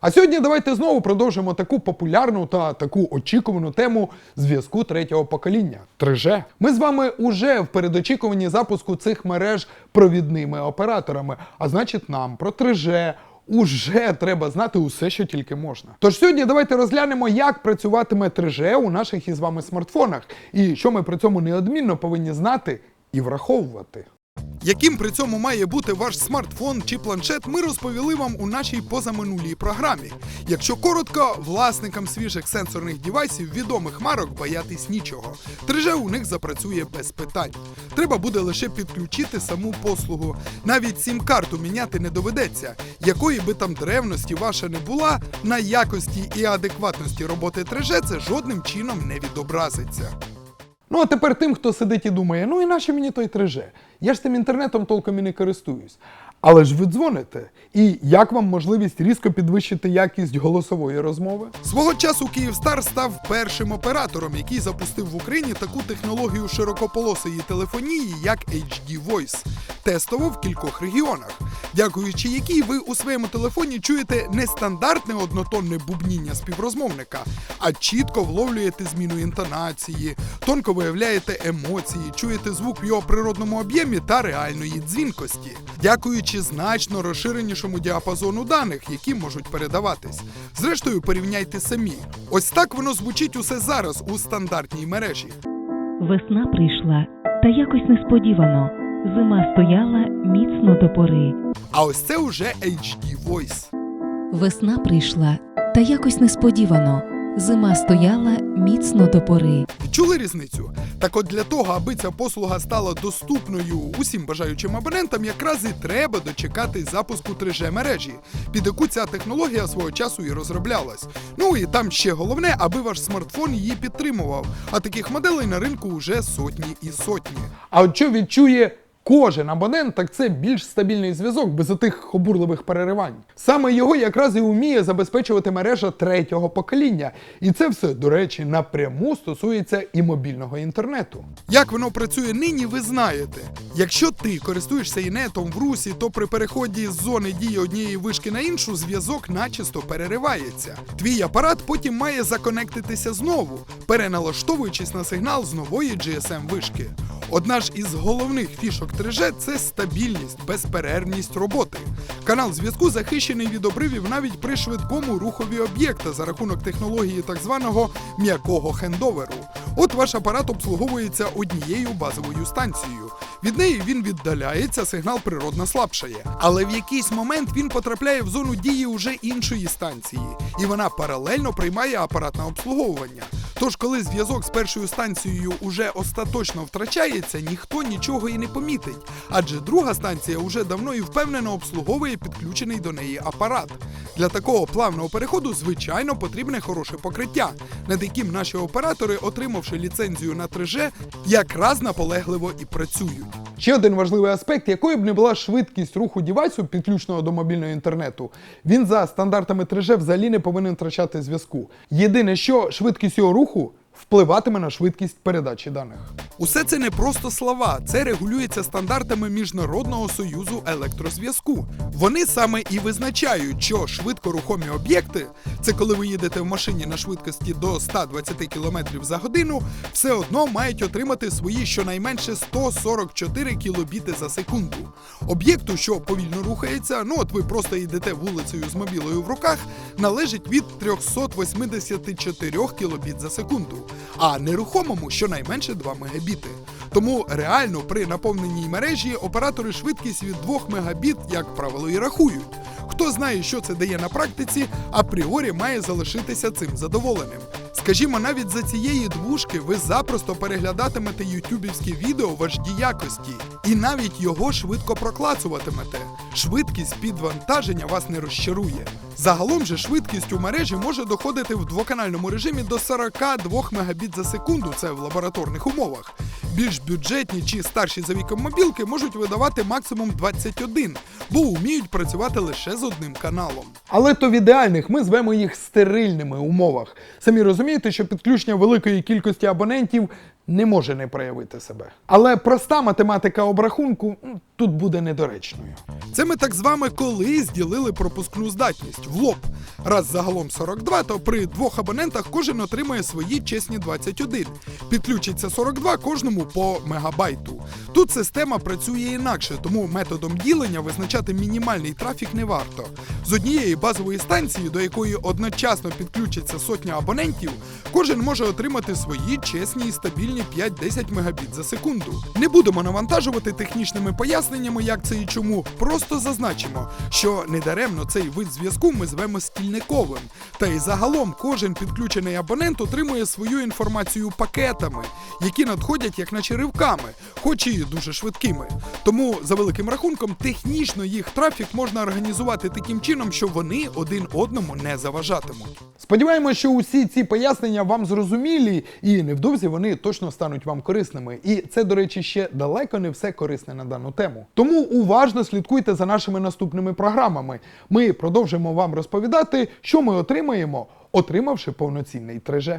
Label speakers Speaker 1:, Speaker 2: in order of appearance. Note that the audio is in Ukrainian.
Speaker 1: А сьогодні давайте знову продовжимо таку популярну та таку очікувану тему зв'язку третього покоління 3G. Ми з вами уже в передочікуванні запуску цих мереж провідними операторами. А значить, нам про 3G уже треба знати усе, що тільки можна. Тож сьогодні давайте розглянемо, як працюватиме 3G у наших із вами смартфонах, і що ми при цьому неодмінно повинні знати і враховувати. Яким при цьому має бути ваш смартфон чи планшет, ми розповіли вам у нашій позаминулій програмі. Якщо коротко, власникам свіжих сенсорних дівайсів відомих марок боятись нічого. 3G у них запрацює без питань. Треба буде лише підключити саму послугу. Навіть сім-карту міняти не доведеться. Якої би там древності ваша не була, на якості і адекватності роботи 3G це жодним чином не відобразиться. Ну а тепер тим, хто сидить і думає, ну і нащо мені той 3G? Я ж тим інтернетом толком і не користуюсь. Але ж ви дзвоните. І як вам можливість різко підвищити якість голосової розмови? Свого часу Київстар став першим оператором, який запустив в Україні таку технологію широкополосої телефонії, як HD Voice, тестово в кількох регіонах, дякуючи якій ви у своєму телефоні чуєте не стандартне однотонне бубніння співрозмовника, а чітко вловлюєте зміну інтонації, тонко виявляєте емоції, чуєте звук в його природному об'ємі та реальної дзвінкості, дякуючи значно розширенішому діапазону даних, які можуть передаватись. Зрештою, порівняйте самі. Ось так воно звучить усе зараз у стандартній мережі.
Speaker 2: Весна прийшла, та якось несподівано. Зима стояла міцно до пори.
Speaker 1: А ось це уже HD Voice.
Speaker 2: Весна прийшла, та якось несподівано. Зима стояла міцно до пори.
Speaker 1: Відчули різницю? Так от для того, аби ця послуга стала доступною усім бажаючим абонентам, якраз і треба дочекати запуску 3G мережі, під яку ця технологія свого часу і розроблялась. Ну і там ще головне, аби ваш смартфон її підтримував. А таких моделей на ринку вже сотні і сотні. А от що відчує Кожен абонент так це більш стабільний зв'язок без отих обурливих переривань. Саме його якраз і вміє забезпечувати мережа третього покоління. І це все, до речі, напряму стосується і мобільного інтернету. Як воно працює нині, ви знаєте. Якщо ти користуєшся інетом в русі, то при переході з зони дії однієї вишки на іншу зв'язок начисто переривається. Твій апарат потім має законектитися знову, переналаштовуючись на сигнал з нової GSM вишки. Одна ж із головних фішок 3G – це стабільність, безперервність роботи. Канал зв'язку захищений від обривів навіть при швидкому рухові об'єкта за рахунок технології так званого м'якого хендоверу. От ваш апарат обслуговується однією базовою станцією. Від неї він віддаляється, сигнал природно слабшає. Але в якийсь момент він потрапляє в зону дії уже іншої станції, і вона паралельно приймає апаратне обслуговування. Тож, коли зв'язок з першою станцією уже остаточно втрачається, ніхто нічого і не помітить, адже друга станція уже давно і впевнено обслуговує підключений до неї апарат. Для такого плавного переходу, звичайно, потрібне хороше покриття, над яким наші оператори, отримавши ліцензію на 3G, якраз наполегливо і працюють. Ще один важливий аспект, якою б не була швидкість руху дівайсу, підключеного до мобільного інтернету, він за стандартами 3G взагалі не повинен втрачати зв'язку. Єдине, що швидкість його руху впливатиме на швидкість передачі даних. Усе це не просто слова, це регулюється стандартами Міжнародного союзу електрозв'язку. Вони саме і визначають, що швидкорухомі об'єкти це коли ви їдете в машині на швидкості до 120 км за годину, все одно мають отримати свої щонайменше 144 кілобіти за секунду. Об'єкту, що повільно рухається, ну от ви просто йдете вулицею з мобілою в руках, належить від 384 кілобіт за секунду, а нерухомому щонайменше 2 мегабіти. Тому реально при наповненій мережі оператори швидкість від 2 мегабіт, як правило, і рахують. Хто знає, що це дає на практиці, апріорі має залишитися цим задоволеним. Скажімо, навіть за цієї двушки ви запросто переглядатимете ютюбівське відео важді якості, і навіть його швидко проклацуватимете. Швидкість підвантаження вас не розчарує. Загалом же швидкість у мережі може доходити в двоканальному режимі до 42 Мбіт за секунду, це в лабораторних умовах. Більш бюджетні чи старші за віком мобілки можуть видавати максимум 21, бо вміють працювати лише з одним каналом. Але то в ідеальних ми звемо їх стерильними умовах. Самі розумієте, що підключення великої кількості абонентів не може не проявити себе. Але проста математика обрахунку тут буде недоречною. Це ми так з вами колись ділили пропускну здатність в лоб. Раз загалом 42, то при двох абонентах кожен отримає свої чесні 21. Підключиться 42 кожному по мегабайту. Тут система працює інакше, тому методом ділення визначати мінімальний трафік не варто. З однієї базової станції, до якої одночасно підключиться сотня абонентів, кожен може отримати свої чесні і стабільні 5-10 мегабіт за секунду. Не будемо навантажувати технічними поясненнями, як це і чому. Просто зазначимо, що недаремно цей вид зв'язку ми звемо стільниковим. Та й загалом кожен підключений абонент отримує свою інформацію пакетами, які надходять як наче ривками, хоч і дуже швидкими. Тому, за великим рахунком, технічно їх трафік можна організувати таким чином, що вони один одному не заважатимуть. Сподіваємося, що усі ці пояснення вам зрозумілі, і невдовзі вони точно стануть вам корисними. І це, до речі, ще далеко не все корисне на дану тему. Тому уважно слідкуйте за нашими наступними програмами. Ми продовжимо вам розповідати, що ми отримаємо, отримавши повноцінний треже.